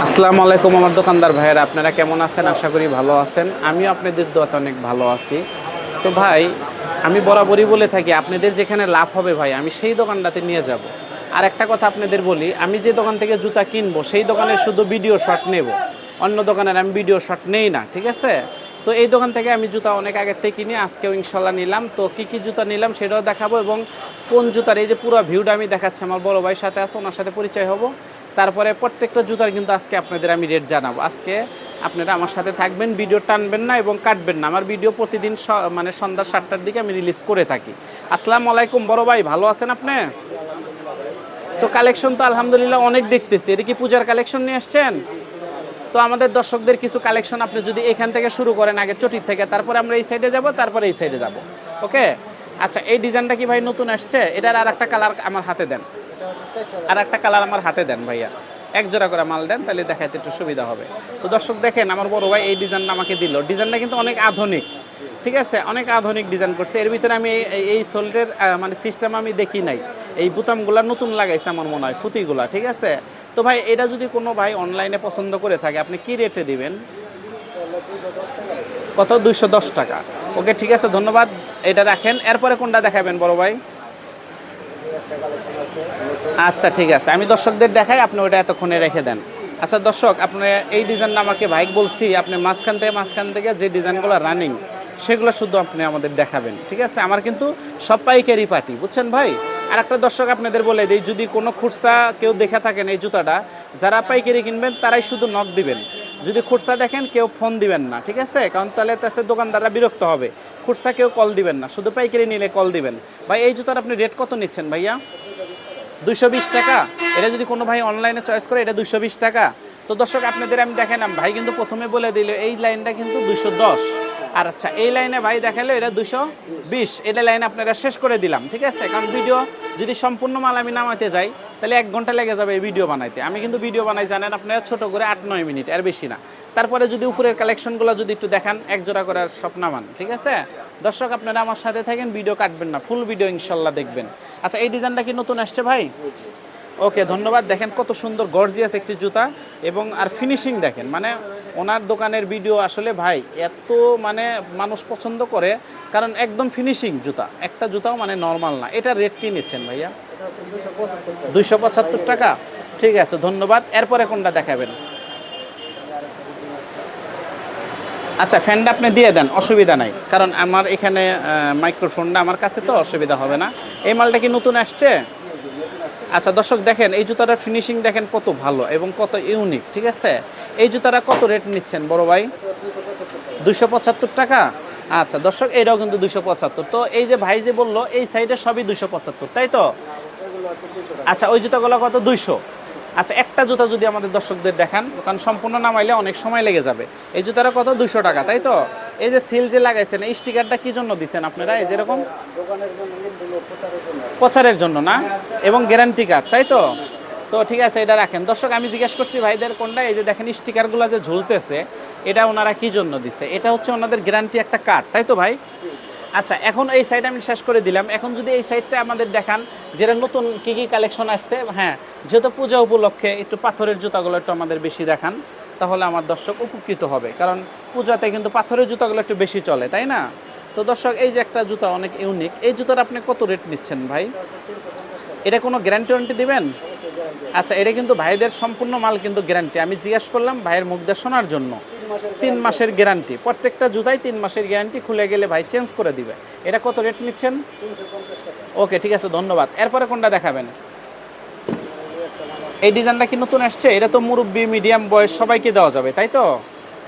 আসসালামু আলাইকুম আমার দোকানদার ভাইয়েরা, আপনারা কেমন আছেন? আশা করি ভালো আছেন। আমিও আপনাদের দোয়াতে অনেক ভালো আছি। তো ভাই, আমি বরাবরই বলে থাকি, আপনাদের যেখানে লাভ হবে ভাই, আমি সেই দোকানটাতে নিয়ে যাব। আর একটা কথা আপনাদের বলি, আমি যে দোকান থেকে জুতা কিনবো, সেই দোকানে শুধু ভিডিও শট নেব। অন্য দোকানের আমি ভিডিও শট নেই না, ঠিক আছে? তো এই দোকান থেকে আমি জুতা অনেক আগের থেকে কিনে, আজকেও ইনশাল্লাহ নিলাম। তো কি কি জুতা নিলাম সেটাও দেখাবো এবং কোন জুতার এই যে পুরো ভিউটা আমি দেখাচ্ছি, আমার বড় ভাইয়ের সাথে আছে, ওনার সাথে পরিচয় হব। তারপরে প্রত্যেকটা জুতার কিন্তু আজকে আপনাদের আমি রেট জানাব। আজকে আপনারা আমার সাথে থাকবেন ভিডিও টানবেন না এবং কাটবেন না। আমার ভিডিও প্রতিদিন মানে সন্ধ্যা সাতটার দিকে আমি রিলিজ করে থাকি। আসসালামু আলাইকুম বড় ভাই, ভালো আছেন আপনি? তো কালেকশন তো আলহামদুলিল্লাহ অনেক দেখতেছি। এটা কি পূজার কালেকশন নিয়ে আসছেন? তো আমাদের দর্শকদের কিছু কালেকশন আপনি যদি এখান থেকে শুরু করেন, আগে চটির থেকে, তারপরে আমরা এই সাইডে যাব, তারপরে এই সাইডে যাব। ওকে আচ্ছা এই ডিজাইনটা কি ভাই নতুন আসছে? এটার আর একটা কালার আমার হাতে দেন। আর একটা কালার আমার হাতে দেন ভাইয়া। এক জোড়া করে মাল দেন, তাহলে দেখাইতে একটু সুবিধা হবে। তো দর্শক দেখেন, আমার বড় ভাই এই ডিজাইনটা আমাকে দিল। ডিজাইনটা কিন্তু অনেক আধুনিক, ঠিক আছে? অনেক আধুনিক ডিজাইন করছে। এর ভিতরে আমি এই- সোল্ডের মানে সিস্টেম আমি দেখি নাই। এই বুতামগুলা নতুন লাগাইছে আমার মনে হয়, ফুতিগুলা, ঠিক আছে? তো ভাই, এটা যদি কোনো ভাই অনলাইনে পছন্দ করে থাকে, আপনি কি রেটে দিবেন? কত? দুইশো দশ টাকা। ওকে, ঠিক আছে, ধন্যবাদ। এটা রাখেন। এরপরে কোনটা দেখাবেন বড় ভাই? আচ্ছা ঠিক আছে। আমি দর্শকদের দেখাই, আপনি ওটা এতক্ষণে রেখে দেন। আচ্ছা দর্শক আপনি এই ডিজাইনটা আমাকে ভাইক বলছি, আপনি মাঝখান থেকে মাঝখান থেকে যে ডিজাইনগুলো রানিং সেগুলো শুধু আপনি আমাদের দেখাবেন, ঠিক আছে? আমার কিন্তু সব পাইকারি পার্টি, বুঝছেন ভাই? আর একটা দর্শক আপনাদের বলে দিই, যদি কোনো খুরসা কেউ দেখে থাকেন এই জুতাটা, যারা পাইকারি কিনবেন, তারাই শুধু নখ দিবেন। যদি খুরসা দেখেন, কেউ ফোন দিবেন না, ঠিক আছে? কারণ তাহলে তাছে দোকানদাররা বিরক্ত হবে। খুরসা কেউ কল দিবেন না, শুধু পাইকারি নিলে কল দিবেন। ভাই, এই জুতার আপনি রেট কত নিচ্ছেন ভাইয়া? দুইশো বিশ টাকা? এটা যদি কোনো ভাই অনলাইনে চয়েস করে, এটা দুইশো বিশ টাকা। তো দর্শক, আপনাদের আমি দেখালাম ভাই কিন্তু প্রথমে বলে দিল, এই লাইনটা কিন্তু দুইশো দশ। আর আচ্ছা এই লাইনে ভাই দেখাল এটা দুশো বিশ। এটা লাইন আপনারা শেষ করে দিলাম, ঠিক আছে? কারণ ভিডিও যদি সম্পূর্ণ মাল আমি নামাতে যাই তাহলে এক ঘণ্টা লেগে যাবে এই ভিডিও বানাইতে। আমি কিন্তু ভিডিও বানাই, জানেন আপনারা ছোট করে আট নয় মিনিট আর বেশি না। তারপরে যদি উপরের কালেকশনগুলো যদি একটু দেখান, এক জোড়া করে আর সব ঠিক আছে? দর্শক, আপনারা আমার সাথে থাকেন ভিডিও কাটবেন না ফুল ভিডিও ইনশাল্লাহ দেখবেন। আচ্ছা এই ডিজাইনটা কি নতুন আসছে ভাই? ওকে ধন্যবাদ। দেখেন কত সুন্দর গর্জিয়াস একটি জুতা এবং আর ফিনিশিং দেখেন মানে ওনার দোকানের ভিডিও আসলে ভাই এত মানে মানুষ পছন্দ করে, কারণ একদম ফিনিশিং জুতা, একটা জুতাও মানে নর্মাল না। এটা রেট কি নিচ্ছেন ভাইয়া। দুইশো পঁচাত্তর টাকা। ঠিক আছে, ধন্যবাদ। এরপরে কোনটা দেখাবেন? আচ্ছা ফ্যানটা আপনি দিয়ে দেন, অসুবিধা নাই। কারণ আমার এখানে মাইক্রোফোনটা আমার কাছে তো, অসুবিধা হবে না। এই মালটা কি নতুন আসছে? আচ্ছা দর্শক, দেখেন, এই জুতাটার ফিনিশিং দেখেন কত ভালো এবং কত ইউনিক ঠিক আছে? এই জুতাটা কত রেট নিচ্ছেন, বড় ভাই? দুইশো পঁচাত্তর টাকা? আচ্ছা দর্শক, এটাও কিন্তু দুইশো পঁচাত্তর। তো এই যে ভাই যে বলল, এই সাইডে সবই দুইশো পঁচাত্তর, তাই তো? আচ্ছা ওই জুতাগুলো কত? দুইশো। আচ্ছা একটা জুতা যদি আমাদের দর্শকদের দেখান কারণ সম্পূর্ণ নামাইলে অনেক সময় লেগে যাবে। এই জুতাটা কত? দুইশো টাকা তাই তো? এই যে সিল যে লাগাইছেন এই স্টিকারটা কি জন্য দিচ্ছেন আপনারা? এই যেরকম? প্রচারের জন্য। না? এবং গ্যারান্টি কার্ড তাই তো? তো ঠিক আছে এটা রাখেন। দর্শক আমি জিজ্ঞেস করছি ভাইদের কোনটা? এই যে দেখেন স্টিকারগুলো যে ঝুলতেছে এটা ওনারা কি জন্য দিছে? এটা হচ্ছে ওনাদের গ্যারান্টি একটা কার্ড তাই তো ভাই? আচ্ছা এখন এই সাইড আমি শেষ করে দিলাম। এখন যদি এই সাইডটা আমাদের দেখান যেটা নতুন কি কি কালেকশন আসছে হ্যাঁ যেহেতু পূজা উপলক্ষে একটু পাথরের জুতাগুলো একটু আমাদের বেশি দেখান, তাহলে আমার দর্শক উপকৃত হবে। কারণ পূজাতে কিন্তু পাথরের জুতাগুলো একটু বেশি চলে, তাই না? তো দর্শক, এই যে একটা জুতা অনেক ইউনিক এই জুতার আপনি কত রেট নিচ্ছেন ভাই? এটা কোনো গ্যারান্টি ওয়ারেন্টি দিবেন? আচ্ছা এটা কিন্তু ভাইদের সম্পূর্ণ মাল কিন্তু গ্যারান্টি আমি জিজ্ঞেস করলাম ভাইয়ের মুখ দিয়ে শোনার জন্য। তিন মাসের গ্যারান্টি প্রত্যেকটা জুতাই তিন মাসের গ্যারান্টি খুলে গেলে ভাই চেঞ্জ করে দিবে। এটা কত রেট নিচ্ছেন? ওকে ঠিক আছে ধন্যবাদ। এরপরে কোনটা দেখাবেন? এই ডিজাইনটা কি নতুন আসছে? এটা তো মুরব্বী মিডিয়াম বয়স সবাইকে দেওয়া যাবে তাই তো?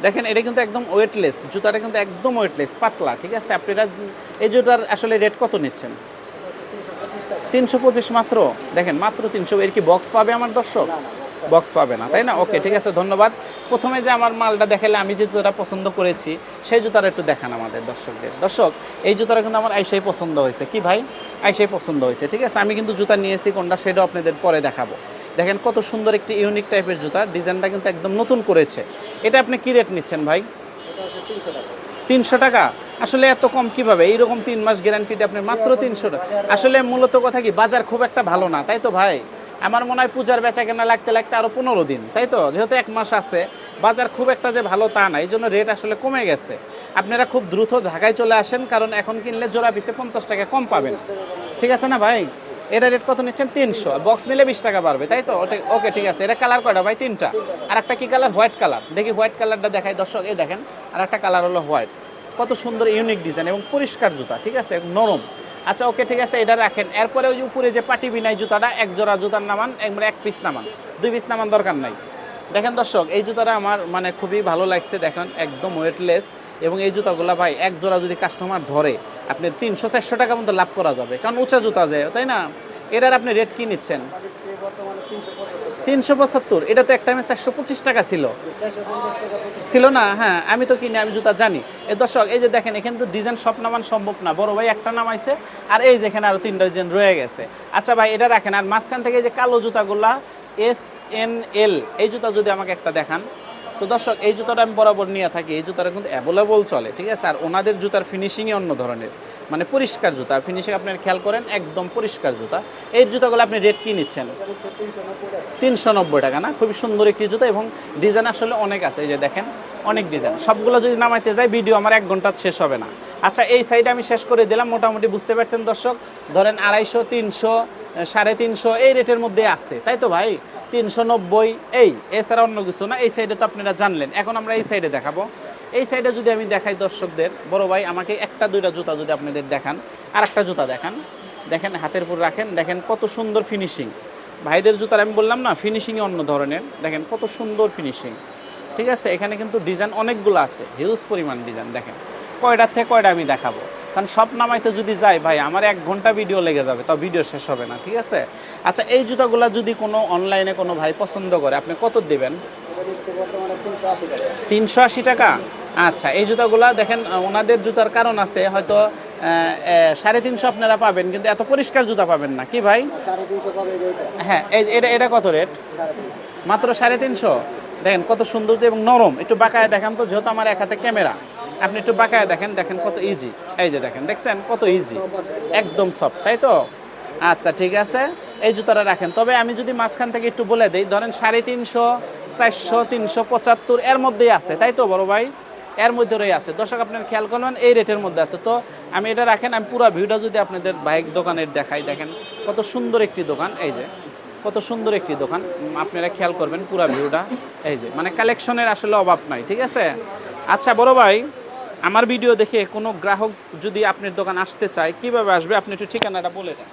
দেখেন এটা কিন্তু একদম ওয়েটলেস জুতাটা কিন্তু একদম ওয়েটলেস পাতলা ঠিক আছে? আপনারা এই জুতার আসলে রেট কত নিচ্ছেন? তিনশো পঁচিশ মাত্র? দেখেন মাত্র তিনশো। এর কি বক্স পাবে আমার দর্শক? বক্স পাবে না তাই না? ওকে ঠিক আছে ধন্যবাদ। প্রথমে যে আমার মালটা দেখালে আমি যে জুতোটা পছন্দ করেছি সেই জুতাটা একটু দেখান আমাদের দর্শকদের। দর্শক এই জুতাটা কিন্তু আমার আইসাই পছন্দ হয়েছে। কি ভাই? আইসাই পছন্দ হয়েছে ঠিক আছে? আমি কিন্তু জুতা নিয়েছি কোনটা সেটাও আপনাদের পরে দেখাবো। দেখেন কত সুন্দর একটি ইউনিক টাইপের জুতা। ডিজাইনটা কিন্তু একদম নতুন করেছে। এটা আপনি কি রেট নিচ্ছেন ভাই? তিনশো টাকা? আসলে এত কম কীভাবে? এইরকম তিন মাস গ্যারান্টিতে আপনি মাত্র তিনশো টাকা। আসলে মূলত কথা কি, বাজার খুব একটা ভালো না, তাই তো ভাই? আমার মনে হয় পূজার বেচা কেনা লাগতে লাগতে আরও পনেরো দিন, তাই তো? যেহেতু এক মাস আছে, বাজার খুব একটা যে ভালো তা না এই জন্য রেট আসলে কমে গেছে। আপনারা খুব দ্রুত ঢাকায় চলে আসেন, কারণ এখন কিনলে জোড়া পিসে পঞ্চাশ টাকা কম পাবেন। ঠিক আছে না ভাই? এটা রেট কত নিচ্ছেন? তিনশো। বক্স নিলে বিশ টাকা বাড়বে, তাই তো? ওটা- ওকে ঠিক আছে। এটা কালার কয়টা ভাই? তিনটা। আর একটা কি কালার হোয়াইট কালার দেখি হোয়াইট কালারটা দেখায় দর্শক, এই দেখেন। আর একটা কালার হলো হোয়াইট কত সুন্দর ইউনিক ডিজাইন এবং পরিষ্কার জুতা, ঠিক আছে? নরম। আচ্ছা ওকে ঠিক আছে, এটা রাখেন। এরপরে ওই যে উপরে যে পাটি বিনাই জুতাটা, এক জোড়া জুতার নামান, একবারে এক পিস নামান। দুই পিস নামান দরকার নাই। দেখেন দর্শক, এই জুতাটা আমার মানে খুবই ভালো লাগছে, দেখেন, একদম ওয়েটলেস এবং এই জুতাগুলো ভাই, এক জোড়া যদি কাস্টমার ধরে, আপনি তিনশো, চারশো টাকা মতো লাভ করা যাবে। কারণ উঁচা জুতা যায় তাই না? এটার আপনি রেট কি নিচ্ছেন? তিনশো পঁচাত্তর। এটা তো এক টাইমে চারশো পঁচিশ টাকা ছিল। ছিল না? হ্যাঁ আমি তো কিনি, আমি জুতা জানি। এই দর্শক, এই যে দেখেন, এখানে তো ডিজাইন সব নামান সম্ভব না। বড় ভাই একটা নামাইছে, আর এই যে এখানে আরও তিনটা ডিজাইন রয়ে গেছে। আচ্ছা ভাই, এটা রাখেন। আর মাঝখান থেকে এই যে কালো জুতাগুলা এস এন এল এই জুতা যদি আমাকে একটা দেখান। তো দর্শক, এই জুতাটা আমি বরাবর নিয়ে থাকি। এই জুতাটা কিন্তু অ্যাভেলেবল চলে, ঠিক আছে? আর ওনাদের জুতার ফিনিশিংই অন্য ধরনের। মানে পরিষ্কার জুতা। ফিনিশিং আপনার খেয়াল করেন, একদম পরিষ্কার জুতা। এই জুতাগুলো আপনি রেট কি নিচ্ছেন? তিনশো নব্বই টাকা, না? খুবই সুন্দর একটি জুতা এবং ডিজাইন আসলে অনেক আছে। এই যে দেখেন, অনেক ডিজাইন সবগুলো যদি নামাইতে যাই ভিডিও আমার এক ঘণ্টা শেষ হবে না। আচ্ছা এই সাইডে আমি শেষ করে দিলাম। মোটামুটি বুঝতে পারছেন দর্শক, ধরেন আড়াইশো, তিনশো, সাড়ে তিনশো, এই রেটের মধ্যে আছে। তাই তো ভাই? তিনশো নব্বই, এই, এছাড়া অন্য কিছু না। এই সাইডে তো আপনারা জানলেন। এখন আমরা এই সাইডে দেখাবো। এই সাইডে যদি আমি দেখাই দর্শকদের, বড় ভাই, আমাকে একটা, দুইটা জুতা যদি আপনাদের দেখান আর একটা জুতা দেখান। দেখেন, হাতের উপর রাখেন, দেখেন কত সুন্দর ফিনিশিং ভাইদের জুতার আমি বললাম না ফিনিশিংই অন্য ধরনের। দেখেন কত সুন্দর ফিনিশিং ঠিক আছে, এখানে কিন্তু ডিজাইন অনেকগুলো আছে হিউজ পরিমাণ ডিজাইন দেখেন। কয়টার থেকে কয়টা আমি দেখাবো? কারণ সব নামাইতে যদি যাই, ভাই, আমার এক ঘণ্টা ভিডিও লেগে যাবে, তাও ভিডিও শেষ হবে না, ঠিক আছে? আচ্ছা এই জুতাগুলো যদি কোনো অনলাইনে কোনো ভাই পছন্দ করে, আপনি কত দেবেন? তিনশো আশি টাকা। আচ্ছা এই জুতাগুলা দেখেন ওনাদের জুতার কারণ আছে হয়তো সাড়ে তিনশো আপনারা পাবেন কিন্তু এত পরিষ্কার জুতা পাবেন না কি ভাই? হ্যাঁ এটা এটা কত রেট? মাত্র সাড়ে তিনশো? দেখেন কত সুন্দর এবং নরম একটু বাঁকায় দেখান তো যেহেতু আমার এক হাতে ক্যামেরা। আপনি একটু বাঁকায় দেখেন দেখেন কত ইজি এই যে দেখেন দেখছেন কত ইজি একদম সফট তাই তো? আচ্ছা ঠিক আছে এই জুতাটা রাখেন। তবে আমি যদি মাঝখান থেকে একটু বলে দিই ধরেন সাড়ে তিনশো চারশো তিনশো পঁচাত্তর এর মধ্যেই আছে তাই তো বড় ভাই? এর মধ্যে রয়ে আছে। দর্শক, আপনার খেয়াল করবেন, এই রেটের মধ্যে আছে। তো আমি এটা রাখেন, আমি পুরো ভিউটা যদি আপনাদের বাইক দোকানের দেখাই, দেখেন কত সুন্দর একটি দোকান, এই যে, কত সুন্দর একটি দোকান। আপনারা খেয়াল করবেন পুরো ভিউটা, এই যে মানে কালেকশনের আসলে অভাব নাই, ঠিক আছে? আচ্ছা বড় ভাই, আমার ভিডিও দেখে কোনো গ্রাহক যদি আপনার দোকান আসতে চায়, কীভাবে আসবে? আপনি একটু ঠিকানাটা বলে দেন।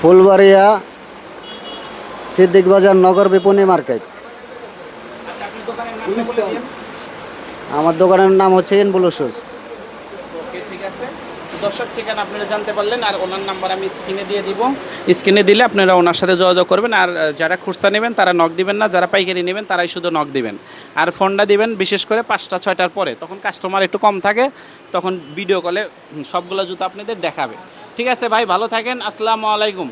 ফুলবাড়িয়া সিদ্দিক বাজার নগর বিপণী মার্কেট আচ্ছা আপনি দোকানের নামটা বলে দিন আমার দোকানের নাম হচ্ছে ইনবুলু শুজ ওকে, ঠিক আছে। দর্শক ঠিকানা আপনারা জানতে পারলেন। আর ওনার নাম্বার আমি স্ক্রিনে দিয়ে দিব। স্ক্রিনে দিলে আপনারা ওনার সাথে যোগাযোগ করবেন। আর যারা খুচরা নেবেন, তারা নক দিবেন না। যারা পাইকারি নেবেন, তারাই শুধু নক দিবেন। আর ফোনটা দিবেন বিশেষ করে পাঁচটা, ছয়টার পরে। তখন কাস্টমার একটু কম থাকে, তখন ভিডিও কলে সবগুলো জুতো আপনাদের দেখাবে। ঠিক আছে, ভাই, ভালো থাকেন। আসসালামু আলাইকুম।